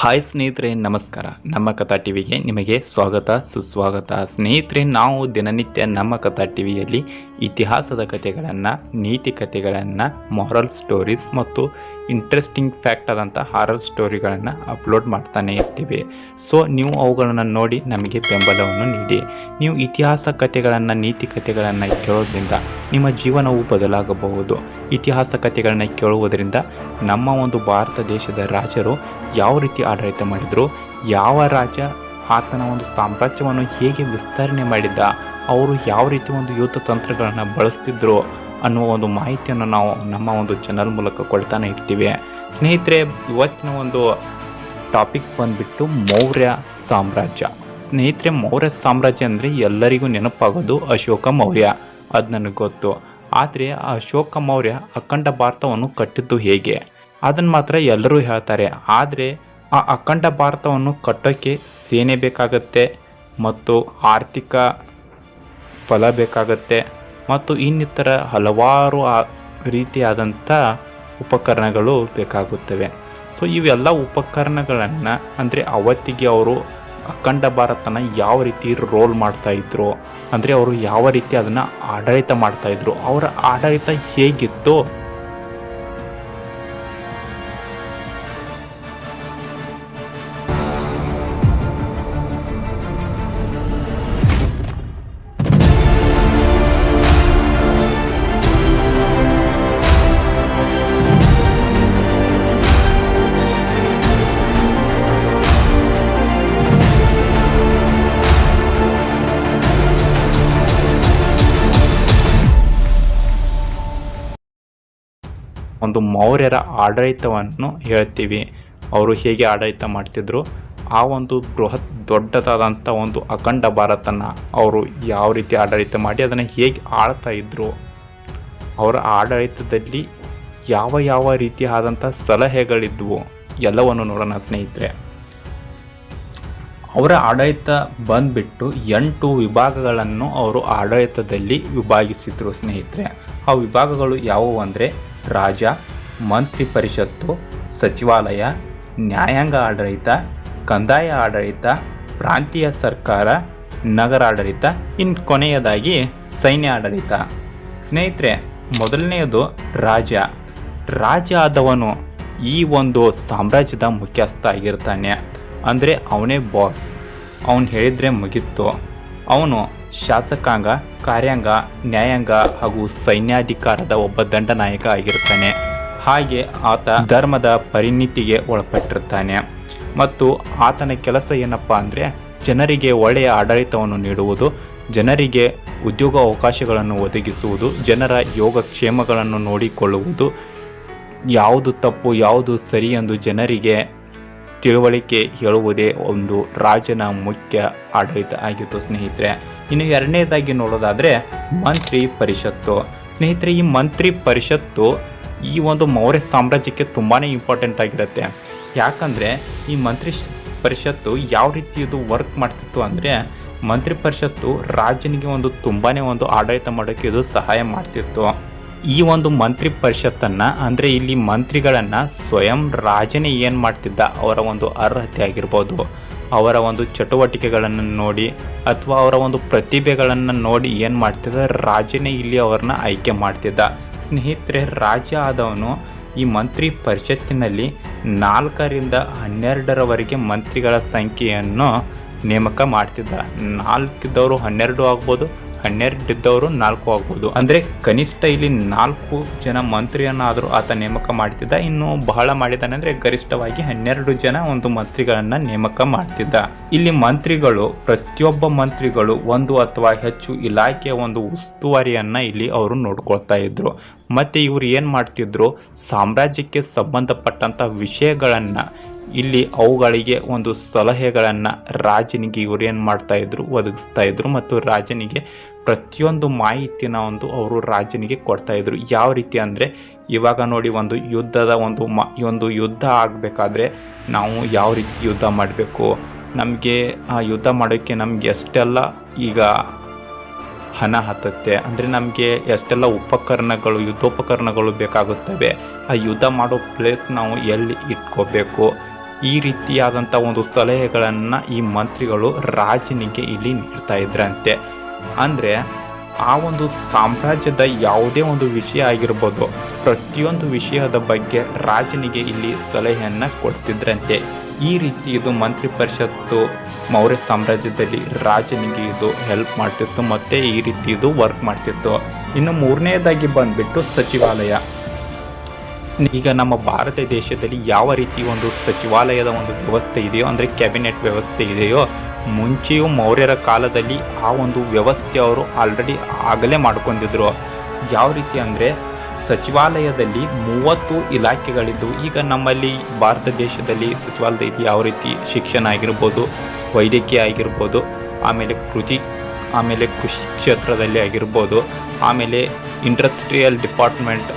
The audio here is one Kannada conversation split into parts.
ಹಾಯ್ ಸ್ನೇಹಿತರೆ, ನಮಸ್ಕಾರ. ನಮ್ಮ ಕಥಾ ಟಿವಿಗೆ ನಿಮಗೆ ಸ್ವಾಗತ, ಸುಸ್ವಾಗತ. ಸ್ನೇಹಿತರೆ, ನಾವು ದಿನನಿತ್ಯ ನಮ್ಮ ಕಥಾ ಟಿವಿಯಲ್ಲಿ ಇತಿಹಾಸದ ಕಥೆಗಳನ್ನು, ನೀತಿ ಕಥೆಗಳನ್ನು ಮಾರಲ್ ಸ್ಟೋರೀಸ್ ಮತ್ತು ಇಂಟ್ರೆಸ್ಟಿಂಗ್ ಫ್ಯಾಕ್ಟ್ ಆದಂಥ ಹಾರರ್ ಸ್ಟೋರಿಗಳನ್ನು ಅಪ್ಲೋಡ್ ಮಾಡ್ತಾನೆ ಇರ್ತೀವಿ. ಸೊ ನೀವು ಅವುಗಳನ್ನು ನೋಡಿ ನಮಗೆ ಬೆಂಬಲವನ್ನು ನೀಡಿ. ನೀವು ಇತಿಹಾಸ ಕಥೆಗಳನ್ನು, ನೀತಿ ಕಥೆಗಳನ್ನು ಕೇಳೋದ್ರಿಂದ ನಿಮ್ಮ ಜೀವನವು ಬದಲಾಗಬಹುದು. ಇತಿಹಾಸ ಕಥೆಗಳನ್ನು ಕೇಳುವುದರಿಂದ ನಮ್ಮ ಒಂದು ಭಾರತ ದೇಶದ ರಾಜರು ಯಾವ ರೀತಿ ಆಡಳಿತ ಮಾಡಿದರು, ಯಾವ ರಾಜ ಆತನ ಒಂದು ಸಾಮ್ರಾಜ್ಯವನ್ನು ಹೇಗೆ ವಿಸ್ತರಣೆ ಮಾಡಿದ್ದ ಅವರು ಯಾವ ರೀತಿ ಒಂದು ಯುದ್ಧ ತಂತ್ರಗಳನ್ನು ಬಳಸ್ತಿದ್ರು ಅನ್ನುವ ಒಂದು ಮಾಹಿತಿಯನ್ನು ನಾವು ನಮ್ಮ ಒಂದು ಚಾನಲ್ ಮೂಲಕ ಕೊಡ್ತಾನೆ ಇರ್ತೀವಿ. ಸ್ನೇಹಿತರೆ, ಇವತ್ತಿನ ಒಂದು ಟಾಪಿಕ್ ಬಂದ್ಬಿಟ್ಟು ಮೌರ್ಯ ಸಾಮ್ರಾಜ್ಯ. ಸ್ನೇಹಿತರೆ, ಮೌರ್ಯ ಸಾಮ್ರಾಜ್ಯ ಅಂದರೆ ಎಲ್ಲರಿಗೂ ನೆನಪಾಗೋದು ಅಶೋಕ ಮೌರ್ಯ. ಅದು ನನಗೆ ಗೊತ್ತು. ಆದರೆ ಆ ಅಶೋಕ ಮೌರ್ಯ ಅಖಂಡ ಭಾರತವನ್ನು ಕಟ್ಟಿದ್ದು ಹೇಗೆ? ಅದನ್ನು ಮಾತ್ರ ಎಲ್ಲರೂ ಹೇಳ್ತಾರೆ. ಆದರೆ ಆ ಅಖಂಡ ಭಾರತವನ್ನು ಕಟ್ಟೋಕ್ಕೆ ಸೇನೆ ಬೇಕಾಗತ್ತೆ ಮತ್ತು ಆರ್ಥಿಕ ಫಲ ಬೇಕಾಗತ್ತೆ. ಮತ್ತು ಇನ್ನಿತರ ಹಲವಾರು ರೀತಿಯಾದಂಥ ಉಪಕರಣಗಳು ಬೇಕಾಗುತ್ತವೆ. ಸೊ ಇವೆಲ್ಲ ಉಪಕರಣಗಳನ್ನು, ಅಂದರೆ ಅವತ್ತಿಗೆ ಅವರು ಅಖಂಡ ಭಾರತನ ಯಾವ ರೀತಿ ರೋಲ್ ಮಾಡ್ತಾಯಿದ್ರು ಅಂದರೆ ಅವರು ಯಾವ ರೀತಿ ಅದನ್ನು ಆಡಳಿತ ಮಾಡ್ತಾಯಿದ್ರು ಅವರ ಆಡಳಿತ ಹೇಗಿತ್ತು ಒಂದು ಮೌರ್ಯರ ಆಡಳಿತವನ್ನು ಹೇಳ್ತೀವಿ. ಅವರು ಹೇಗೆ ಆಡಳಿತ ಮಾಡ್ತಿದ್ರು? ಆ ಒಂದು ಬೃಹತ್ ದೊಡ್ಡದಾದಂಥ ಒಂದು ಅಖಂಡ ಭಾರತನ ಅವರು ಯಾವ ರೀತಿ ಆಡಳಿತ ಮಾಡಿ, ಅದನ್ನು ಹೇಗೆ ಆಳ್ತಾ ಇದ್ದರು ಅವರ ಆಡಳಿತದಲ್ಲಿ ಯಾವ ಯಾವ ರೀತಿಯಾದಂಥ ಸಲಹೆಗಳಿದ್ವು? ಎಲ್ಲವನ್ನು ನೋಡೋಣ ಸ್ನೇಹಿತರೆ. ಅವರ ಆಡಳಿತ ಬಂದ್ಬಿಟ್ಟು ಎಂಟು ವಿಭಾಗಗಳನ್ನು ಅವರು ಆಡಳಿತದಲ್ಲಿ ವಿಭಾಗಿಸಿದರು ಸ್ನೇಹಿತರೆ. ಆ ವಿಭಾಗಗಳು ಯಾವುವು ಅಂದರೆ ರಾಜ ಮಂತ್ರಿ ಪರಿಷತ್ತು, ಸಚಿವಾಲಯ, ನ್ಯಾಯಾಂಗ ಆಡಳಿತ, ಕಂದಾಯ ಆಡಳಿತ, ಪ್ರಾಂತೀಯ ಸರ್ಕಾರ ನಗರಾಡಳಿತ ಇನ್ನು ಕೊನೆಯದಾಗಿ ಸೈನ್ಯ ಆಡಳಿತ. ಸ್ನೇಹಿತರೆ, ಮೊದಲನೆಯದು ರಾಜ ರಾಜ ಆದವನು ಈ ಒಂದು ಸಾಮ್ರಾಜ್ಯದ ಮುಖ್ಯಸ್ಥ ಆಗಿರ್ತಾನೆ. ಅಂದರೆ ಅವನೇ ಬಾಸ್ ಅವನು ಹೇಳಿದರೆ ಮುಗಿತ್ತು ಅವನು ಶಾಸಕಾಂಗ, ಕಾರ್ಯಾಂಗ, ನ್ಯಾಯಾಂಗ ಹಾಗೂ ಸೈನ್ಯಾಧಿಕಾರದ ಒಬ್ಬ ದಂಡನಾಯಕ ಆಗಿರ್ತಾನೆ ಹಾಗೆ ಆತ ಧರ್ಮದ ಪರಿಣಿತಿಗೆ ಒಳಪಟ್ಟಿರ್ತಾನೆ ಮತ್ತು ಆತನ ಕೆಲಸ ಏನಪ್ಪ ಅಂದರೆ ಜನರಿಗೆ ಒಳ್ಳೆಯ ಆಡಳಿತವನ್ನು ನೀಡುವುದು, ಜನರಿಗೆ ಉದ್ಯೋಗ ಅವಕಾಶಗಳನ್ನು ಒದಗಿಸುವುದು, ಜನರ ಯೋಗಕ್ಷೇಮಗಳನ್ನು ನೋಡಿಕೊಳ್ಳುವುದು, ಯಾವುದು ತಪ್ಪು, ಯಾವುದು ಸರಿ ಎಂದು ಜನರಿಗೆ ತಿಳುವಳಿಕೆ ಹೇಳುವುದೇ ಒಂದು ರಾಜನ ಮುಖ್ಯ ಆಡಳಿತ ಆಗಿತ್ತು ಸ್ನೇಹಿತರೆ. ಇನ್ನು ಎರಡನೇದಾಗಿ ನೋಡೋದಾದರೆ ಮಂತ್ರಿ ಪರಿಷತ್ತು. ಸ್ನೇಹಿತರೆ, ಈ ಮಂತ್ರಿ ಪರಿಷತ್ತು ಈ ಒಂದು ಮೌರ್ಯ ಸಾಮ್ರಾಜ್ಯಕ್ಕೆ ತುಂಬಾ ಇಂಪಾರ್ಟೆಂಟ್ ಆಗಿರುತ್ತೆ. ಯಾಕಂದರೆ ಈ ಮಂತ್ರಿ ಪರಿಷತ್ತು ಯಾವ ರೀತಿ ಇದು ವರ್ಕ್ ಮಾಡ್ತಿತ್ತು ಅಂದರೆ ಮಂತ್ರಿ ಪರಿಷತ್ತು ರಾಜನಿಗೆ ಒಂದು ತುಂಬಾ ಒಂದು ಆಡಳಿತ ಮಾಡೋಕ್ಕೆ ಇದು ಸಹಾಯ ಮಾಡ್ತಿತ್ತು. ಈ ಒಂದು ಮಂತ್ರಿ ಪರಿಷತ್ತನ್ನು, ಅಂದರೆ ಇಲ್ಲಿ ಮಂತ್ರಿಗಳನ್ನು ಸ್ವಯಂ ರಾಜನೇ ಏನು ಮಾಡ್ತಿದ್ದ, ಅವರ ಒಂದು ಅರ್ಹತೆ ಆಗಿರ್ಬೋದು, ಅವರ ಒಂದು ಚಟುವಟಿಕೆಗಳನ್ನು ನೋಡಿ, ಅಥವಾ ಅವರ ಒಂದು ಪ್ರತಿಭೆಗಳನ್ನು ನೋಡಿ ಏನು ಮಾಡ್ತಿದ್ದ, ರಾಜನೇ ಇಲ್ಲಿ ಅವ್ರನ್ನ ಆಯ್ಕೆ ಮಾಡ್ತಿದ್ದ. ಸ್ನೇಹಿತರೆ ರಾಜ ಆದವನು ಈ ಮಂತ್ರಿ ಪರಿಷತ್ತಿನಲ್ಲಿ ನಾಲ್ಕರಿಂದ ಹನ್ನೆರಡರವರೆಗೆ ಮಂತ್ರಿಗಳ ಸಂಖ್ಯೆಯನ್ನು ನೇಮಕ ಮಾಡ್ತಿದ್ದ. ನಾಲ್ಕಿದ್ದವರು ಹನ್ನೆರಡು ಆಗ್ಬೋದು ಹನ್ನೆರಡು ಇದ್ದವರು ನಾಲ್ಕು ಆಗ್ಬೋದು. ಅಂದರೆ ಕನಿಷ್ಠ ಇಲ್ಲಿ ನಾಲ್ಕು ಜನ ಮಂತ್ರಿಯನ್ನಾದರೂ ಆತ ನೇಮಕ ಮಾಡ್ತಿದ್ದ. ಇನ್ನು ಬಹಳ ಮಾಡಿದಾನೆ ಅಂದರೆ ಗರಿಷ್ಠವಾಗಿ ಹನ್ನೆರಡು ಜನ ಒಂದು ಮಂತ್ರಿಗಳನ್ನು ನೇಮಕ ಮಾಡ್ತಿದ್ದ. ಇಲ್ಲಿ ಮಂತ್ರಿಗಳು, ಪ್ರತಿಯೊಬ್ಬ ಮಂತ್ರಿಗಳು ಒಂದು ಅಥವಾ ಹೆಚ್ಚು ಇಲಾಖೆಯ ಒಂದು ಉಸ್ತುವಾರಿಯನ್ನು ಇಲ್ಲಿ ಅವರು ನೋಡ್ಕೊಳ್ತಾ ಇದ್ರು. ಮತ್ತು ಇವರು ಏನು ಮಾಡ್ತಿದ್ರು? ಸಾಮ್ರಾಜ್ಯಕ್ಕೆ ಸಂಬಂಧಪಟ್ಟಂಥ ವಿಷಯಗಳನ್ನು, ಇಲ್ಲಿ ಅವುಗಳಿಗೆ ಒಂದು ಸಲಹೆಗಳನ್ನು ರಾಜನಿಗೆ ಇವರು ಏನು ಮಾಡ್ತಾ ಇದ್ರು, ಒದಗಿಸ್ತಾ ಇದ್ರು ಮತ್ತು ರಾಜನಿಗೆ ಪ್ರತಿಯೊಂದು ಮಾಹಿತಿನ ಒಂದು ಅವರು ರಾಜನಿಗೆ ಕೊಡ್ತಾ ಇದ್ರು. ಯಾವ ರೀತಿ ಅಂದರೆ, ಇವಾಗ ನೋಡಿ ಒಂದು ಯುದ್ಧದ ಒಂದು ಮ, ಒಂದು ಯುದ್ಧ ಆಗಬೇಕಾದ್ರೆ ನಾವು ಯಾವ ರೀತಿ ಯುದ್ಧ ಮಾಡಬೇಕು? ನಮಗೆ, ಆ ಯುದ್ಧ ಮಾಡೋಕ್ಕೆ ನಮ್ಗೆ ಎಷ್ಟೆಲ್ಲ ಈಗ ಹಣ ಹತ್ತುತ್ತೆ? ಅಂದರೆ ನಮಗೆ ಎಷ್ಟೆಲ್ಲ ಉಪಕರಣಗಳು, ಯುದ್ಧೋಪಕರಣಗಳು ಬೇಕಾಗುತ್ತವೆ? ಆ ಯುದ್ಧ ಮಾಡೋ ಪ್ಲೇಸ್ ನಾವು ಎಲ್ಲಿ ಇಟ್ಕೋಬೇಕು? ಈ ರೀತಿಯಾದಂಥ ಒಂದು ಸಲಹೆಗಳನ್ನು ಈ ಮಂತ್ರಿಗಳು ರಾಜನಿಗೆ ಇಲ್ಲಿ ನೀಡ್ತಾ ಇದ್ರಂತೆ. ಅಂದರೆ ಆ ಒಂದು ಸಾಮ್ರಾಜ್ಯದ ಯಾವುದೇ ಒಂದು ವಿಷಯ ಆಗಿರ್ಬೋದು, ಪ್ರತಿಯೊಂದು ವಿಷಯದ ಬಗ್ಗೆ ರಾಜನಿಗೆ ಇಲ್ಲಿ ಸಲಹೆಯನ್ನು ಕೊಡ್ತಿದ್ರಂತೆ. ಈ ರೀತಿ ಇದು ಮಂತ್ರಿ ಪರಿಷತ್ತು ಮೌರ್ಯ ಸಾಮ್ರಾಜ್ಯದಲ್ಲಿ ರಾಜನಿಗೆ ಇದು ಹೆಲ್ಪ್ ಮಾಡ್ತಿತ್ತು, ಮತ್ತು ಈ ರೀತಿ ಇದು ವರ್ಕ್ ಮಾಡ್ತಿತ್ತು. ಇನ್ನು ಮೂರನೇದಾಗಿ ಬಂದ್ಬಿಟ್ಟು ಸಚಿವಾಲಯ. ಈಗ ನಮ್ಮ ಭಾರತ ದೇಶದಲ್ಲಿ ಯಾವ ರೀತಿ ಒಂದು ಸಚಿವಾಲಯದ ಒಂದು ವ್ಯವಸ್ಥೆ ಇದೆಯೋ, ಅಂದರೆ ಕ್ಯಾಬಿನೆಟ್ ವ್ಯವಸ್ಥೆ ಇದೆಯೋ ಮುಂಚೆಯೂ ಮೌರ್ಯರ ಕಾಲದಲ್ಲಿ ಆ ಒಂದು ವ್ಯವಸ್ಥೆ ಅವರು ಆಲ್ರೆಡಿ ಆಗಲೇ ಮಾಡ್ಕೊಂಡಿದ್ರು. ಯಾವ ರೀತಿ ಅಂದರೆ ಸಚಿವಾಲಯದಲ್ಲಿ ಮೂವತ್ತು ಇಲಾಖೆಗಳಿದ್ದು, ಈಗ ನಮ್ಮಲ್ಲಿ ಭಾರತ ದೇಶದಲ್ಲಿ ಸಚಿವಾಲಯದಲ್ಲಿ ಯಾವ ರೀತಿ ಶಿಕ್ಷಣ ಆಗಿರ್ಬೋದು, ವೈದ್ಯಕೀಯ ಆಗಿರ್ಬೋದು, ಆಮೇಲೆ ಕೃಷಿ ಆಮೇಲೆ ಕೃಷಿ ಕ್ಷೇತ್ರದಲ್ಲಿ ಆಗಿರ್ಬೋದು, ಆಮೇಲೆ ಇಂಡಸ್ಟ್ರಿಯಲ್ ಡಿಪಾರ್ಟ್ಮೆಂಟ್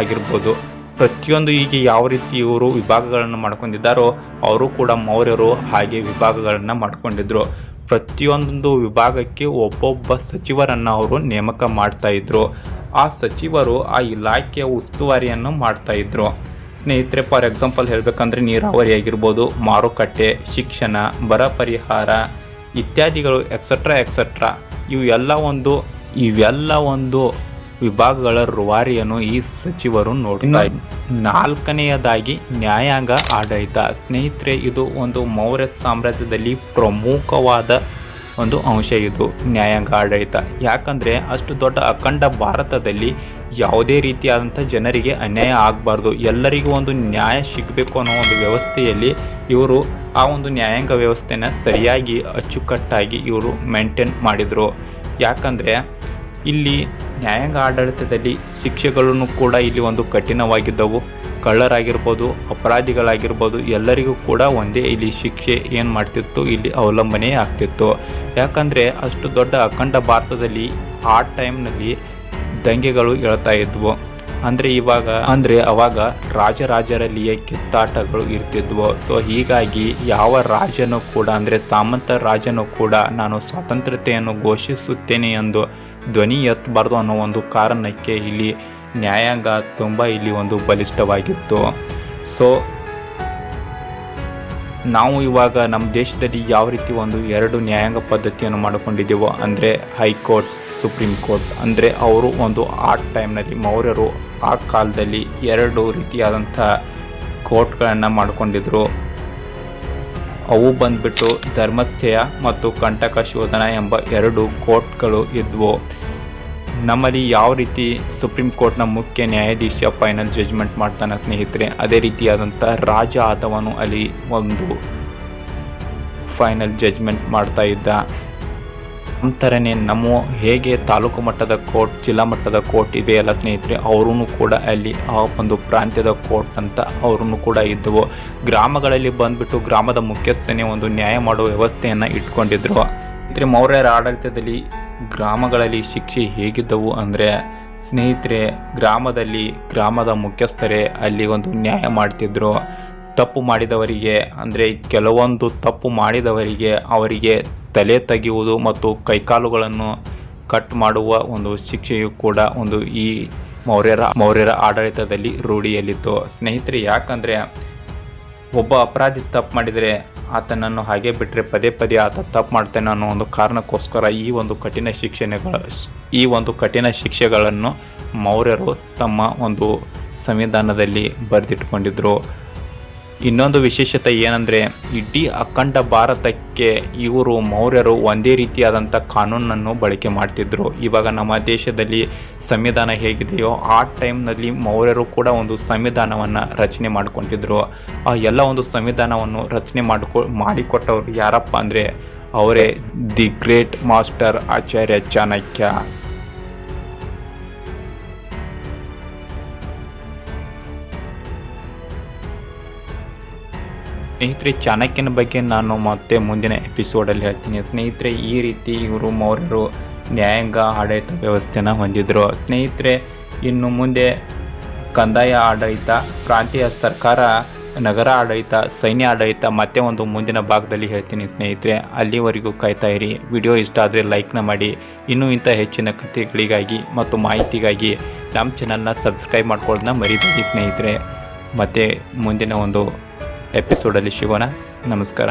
ಆಗಿರ್ಬೋದು ಪ್ರತಿಯೊಂದು ಈಗ ಯಾವ ರೀತಿ ಇವರು ವಿಭಾಗಗಳನ್ನು ಮಾಡ್ಕೊಂಡಿದ್ದಾರೋ, ಅವರು ಕೂಡ ಮೌರ್ಯರು ಹಾಗೆ ವಿಭಾಗಗಳನ್ನು ಮಾಡ್ಕೊಂಡಿದ್ರು. ಪ್ರತಿಯೊಂದು ವಿಭಾಗಕ್ಕೆ ಒಬ್ಬೊಬ್ಬ ಸಚಿವರನ್ನು ಅವರು ನೇಮಕ ಮಾಡ್ತಾ ಇದ್ರು. ಆ ಸಚಿವರು ಆ ಇಲಾಖೆಯ ಉಸ್ತುವಾರಿಯನ್ನು ಮಾಡ್ತಾ ಇದ್ರು. ಸ್ನೇಹಿತರೆ ಫಾರ್ ಎಕ್ಸಾಂಪಲ್ ಹೇಳಬೇಕಂದ್ರೆ ನೀರಾವರಿ ಆಗಿರ್ಬೋದು, ಮಾರುಕಟ್ಟೆ, ಶಿಕ್ಷಣ, ಬರ ಪರಿಹಾರ ಇತ್ಯಾದಿಗಳು ಎಕ್ಸೆಟ್ರಾ ಎಕ್ಸೆಟ್ರಾ ಇವೆಲ್ಲ ಒಂದು ಇವೆಲ್ಲ ಒಂದು ವಿಭಾಗಗಳ ರೂವಾರಿಯನ್ನು ಈ ಸಚಿವರು ನೋಡ್ತಾ ನಾಲ್ಕನೆಯದಾಗಿ ನ್ಯಾಯಾಂಗ ಆಡಳಿತ. ಸ್ನೇಹಿತರೆ, ಇದು ಒಂದು ಮೌರ್ಯ ಸಾಮ್ರಾಜ್ಯದಲ್ಲಿ ಪ್ರಮುಖವಾದ ಒಂದು ಅಂಶ ಇದು, ನ್ಯಾಯಾಂಗ ಆಡಳಿತ. ಯಾಕಂದರೆ, ಅಷ್ಟು ದೊಡ್ಡ ಅಖಂಡ ಭಾರತದಲ್ಲಿ ಯಾವುದೇ ರೀತಿಯಾದಂಥ ಜನರಿಗೆ ಅನ್ಯಾಯ ಆಗಬಾರ್ದು. ಎಲ್ಲರಿಗೂ ಒಂದು ನ್ಯಾಯ ಸಿಗಬೇಕು ಅನ್ನೋ ಒಂದು ವ್ಯವಸ್ಥೆಯಲ್ಲಿ ಇವರು ಆ ಒಂದು ನ್ಯಾಯಾಂಗ ವ್ಯವಸ್ಥೆನ ಸರಿಯಾಗಿ ಅಚ್ಚುಕಟ್ಟಾಗಿ ಇವರು ಮೇಂಟೈನ್ ಮಾಡಿದರು. ಯಾಕಂದರೆ ಇಲ್ಲಿ ನ್ಯಾಯಾಂಗ ಆಡಳಿತದಲ್ಲಿ ಶಿಕ್ಷೆಗಳನ್ನು ಕೂಡ ಇಲ್ಲಿ ಒಂದು ಕಠಿಣವಾಗಿದ್ದವು. ಕಳ್ಳರಾಗಿರ್ಬೋದು, ಅಪರಾಧಿಗಳಾಗಿರ್ಬೋದು, ಎಲ್ಲರಿಗೂ ಕೂಡ ಒಂದೇ ಇಲ್ಲಿ ಶಿಕ್ಷೆ ಏನು ಮಾಡ್ತಿತ್ತು, ಇಲ್ಲಿ ಅವಲಂಬನೆ ಆಗ್ತಿತ್ತು. ಯಾಕಂದರೆ ಅಷ್ಟು ದೊಡ್ಡ ಅಖಂಡ ಭಾರತದಲ್ಲಿ ಆ ಟೈಮ್ನಲ್ಲಿ ದಂಗೆಗಳು ಹೇಳ್ತಾ ಇದ್ವು. ಅಂದರೆ ಇವಾಗ, ಅಂದ್ರೆ ಅವಾಗ ರಾಜರಾಜರಲ್ಲಿಯೇ ಕಿತ್ತಾಟಗಳು ಇರ್ತಿದ್ವು. ಸೊ ಹೀಗಾಗಿ ಯಾವ ರಾಜನು ಕೂಡ, ಅಂದ್ರೆ ಸಾಮಂತ ರಾಜನು ಕೂಡ ನಾನು ಸ್ವಾತಂತ್ರ್ಯತೆಯನ್ನು ಘೋಷಿಸುತ್ತೇನೆ ಎಂದು ಧ್ವನಿ ಎತ್ತಬಾರ್ದು ಅನ್ನೋ ಒಂದು ಕಾರಣಕ್ಕೆ ಇಲ್ಲಿ ನ್ಯಾಯಾಂಗ ತುಂಬ ಇಲ್ಲಿ ಒಂದು ಬಲಿಷ್ಠವಾಗಿತ್ತು. ಸೊ ನಾವು ಇವಾಗ ನಮ್ಮ ದೇಶದಲ್ಲಿ ಯಾವ ರೀತಿ ಒಂದು ಎರಡು ನ್ಯಾಯಾಂಗ ಪದ್ಧತಿಯನ್ನು ಮಾಡಿಕೊಂಡಿದ್ದೀವೋ ಅಂದರೆ ಹೈಕೋರ್ಟ್, ಸುಪ್ರೀಂ ಕೋರ್ಟ್, ಅಂದರೆ ಅವರು ಒಂದು ಆ ಟೈಮ್ನಲ್ಲಿ ಮೌರ್ಯರು ಆ ಕಾಲದಲ್ಲಿ ಎರಡು ರೀತಿಯಾದಂಥ ಕೋರ್ಟ್ಗಳನ್ನು ಮಾಡಿಕೊಂಡಿದ್ದರು ಅವು ಬಂದ್ಬಿಟ್ಟು ಧರ್ಮಸ್ಥೇಯ ಮತ್ತು ಕಂಟಕ ಶೋಧನ ಎಂಬ ಎರಡು ಕೋರ್ಟ್ಗಳು ಇದ್ವು. ನಮ್ಮಲ್ಲಿ ಯಾವ ರೀತಿ ಸುಪ್ರೀಂ ಕೋರ್ಟ್ನ ಮುಖ್ಯ ನ್ಯಾಯಾಧೀಶ ಫೈನಲ್ ಜಜ್ಮೆಂಟ್ ಮಾಡ್ತಾನೆ ಸ್ನೇಹಿತರೆ, ಅದೇ ರೀತಿಯಾದಂಥ ರಾಜ ಆದವನು ಅಲ್ಲಿ ಒಂದು ಫೈನಲ್ ಜಜ್ಮೆಂಟ್ ಮಾಡ್ತಾ ಇದ್ದ. ನಂತರನೇ ನಮ್ಮ ಹೇಗೆ ತಾಲೂಕು ಮಟ್ಟದ ಕೋರ್ಟ್, ಜಿಲ್ಲಾ ಮಟ್ಟದ ಕೋರ್ಟ್ ಇದೆಯಲ್ಲ ಸ್ನೇಹಿತರೆ ಅವರೂ ಕೂಡ ಅಲ್ಲಿ ಆ ಒಂದು ಪ್ರಾಂತ್ಯದ ಕೋರ್ಟ್ ಅಂತ ಅವರೂ ಕೂಡ ಇದ್ದವು. ಗ್ರಾಮಗಳಲ್ಲಿ ಬಂದ್ಬಿಟ್ಟು ಗ್ರಾಮದ ಮುಖ್ಯಸ್ಥನೇ ಒಂದು ನ್ಯಾಯ ಮಾಡುವ ವ್ಯವಸ್ಥೆಯನ್ನು ಇಟ್ಕೊಂಡಿದ್ರು. ಸ್ನೇಹಿತರೆ, ಮೌರ್ಯರ ಆಡಳಿತದಲ್ಲಿ ಗ್ರಾಮಗಳಲ್ಲಿ ಶಿಕ್ಷೆ ಹೇಗಿದ್ದವು ಅಂದರೆ, ಸ್ನೇಹಿತರೆ, ಗ್ರಾಮದಲ್ಲಿ ಗ್ರಾಮದ ಮುಖ್ಯಸ್ಥರೇ ಅಲ್ಲಿ ಒಂದು ನ್ಯಾಯ ಮಾಡ್ತಿದ್ರು. ತಪ್ಪು ಮಾಡಿದವರಿಗೆ ಅಂದರೆ, ಕೆಲವೊಂದು ತಪ್ಪು ಮಾಡಿದವರಿಗೆ ಅವರಿಗೆ ತಲೆ ತೆಗೆಯುವುದು ಮತ್ತು ಕೈಕಾಲುಗಳನ್ನು ಕಟ್ ಮಾಡುವ ಒಂದು ಶಿಕ್ಷೆಯು ಕೂಡ ಒಂದು ಈ ಮೌರ್ಯರ ಮೌರ್ಯರ ಆಡಳಿತದಲ್ಲಿ ರೂಢಿಯಲ್ಲಿತ್ತು. ಸ್ನೇಹಿತರೆ, ಯಾಕಂದರೆ ಒಬ್ಬ ಅಪರಾಧಿ ತಪ್ಪು ಮಾಡಿದರೆ ಆತನನ್ನು ಹಾಗೆ ಬಿಟ್ಟರೆ ಪದೇ ಪದೇ ಆತ ತಪ್ಪು ಮಾಡ್ತಾನೆ ಅನ್ನೋ ಒಂದು ಕಾರಣಕ್ಕೋಸ್ಕರ ಈ ಒಂದು ಕಠಿಣ ಶಿಕ್ಷಣೆಗಳ ಈ ಒಂದು ಕಠಿಣ ಶಿಕ್ಷೆಗಳನ್ನು ಮೌರ್ಯರು ತಮ್ಮ ಒಂದು ಸಂವಿಧಾನದಲ್ಲಿ ಬರೆದಿಟ್ಕೊಂಡಿದ್ರು. ಇನ್ನೊಂದು ವಿಶೇಷತೆ ಏನಂದರೆ, ಇಡೀ ಅಖಂಡ ಭಾರತಕ್ಕೆ ಇವರು ಮೌರ್ಯರು ಒಂದೇ ರೀತಿಯಾದಂಥ ಕಾನೂನನ್ನು ಬಳಕೆ ಮಾಡ್ತಿದ್ರು. ಇವಾಗ ನಮ್ಮ ದೇಶದಲ್ಲಿ ಸಂವಿಧಾನ ಹೇಗಿದೆಯೋ, ಆ ಟೈಮ್ನಲ್ಲಿ ಮೌರ್ಯರು ಕೂಡ ಒಂದು ಸಂವಿಧಾನವನ್ನು ರಚನೆ ಮಾಡ್ಕೊತಿದ್ರು. ಆ ಎಲ್ಲ ಒಂದು ಸಂವಿಧಾನವನ್ನು ರಚನೆ ಮಾಡಿಕೊ, ಮಾಡಿಕೊಟ್ಟವರು ಯಾರಪ್ಪ ಅಂದರೆ, ಅವರೇ the great master Acharya Chanakya. ಸ್ನೇಹಿತರೆ, ಚಾಣಕ್ಯನ ಬಗ್ಗೆ ನಾನು ಮತ್ತೆ ಮುಂದಿನ ಎಪಿಸೋಡಲ್ಲಿ ಹೇಳ್ತೀನಿ. ಸ್ನೇಹಿತರೆ, ಈ ರೀತಿ ಇವರು ಮೌರ್ಯರು ನ್ಯಾಯಾಂಗ ಆಡಳಿತ ವ್ಯವಸ್ಥೆನ ಹೊಂದಿದ್ರು. ಸ್ನೇಹಿತರೆ, ಇನ್ನು ಮುಂದೆ ಕಂದಾಯ ಆಡಳಿತ, ಪ್ರಾಂತೀಯ ಸರ್ಕಾರ, ನಗರ ಆಡಳಿತ, ಸೈನ್ಯ ಆಡಳಿತ ಮತ್ತೆ ಒಂದು ಮುಂದಿನ ಭಾಗದಲ್ಲಿ ಹೇಳ್ತೀನಿ ಸ್ನೇಹಿತರೆ. ಅಲ್ಲಿವರೆಗೂ ಕಾಯ್ತಾ ಇರಿ. ವಿಡಿಯೋ ಇಷ್ಟ ಆದರೆ ಲೈಕ್ನ ಮಾಡಿ. ಇನ್ನೂ ಇಂಥ ಹೆಚ್ಚಿನ ಕಥೆಗಳಿಗಾಗಿ ಮತ್ತು ಮಾಹಿತಿಗಾಗಿ ನಮ್ಮ ಚಾನಲ್ನ ಸಬ್ಸ್ಕ್ರೈಬ್ ಮಾಡ್ಕೊಳ್ಳೋದನ್ನ ಮರಿಬೇಡಿ ಸ್ನೇಹಿತರೆ. ಮತ್ತು ಮುಂದಿನ ಒಂದು ಎಪಿಸೋಡಲ್ಲಿ ಶಿವನ ನಮಸ್ಕಾರ.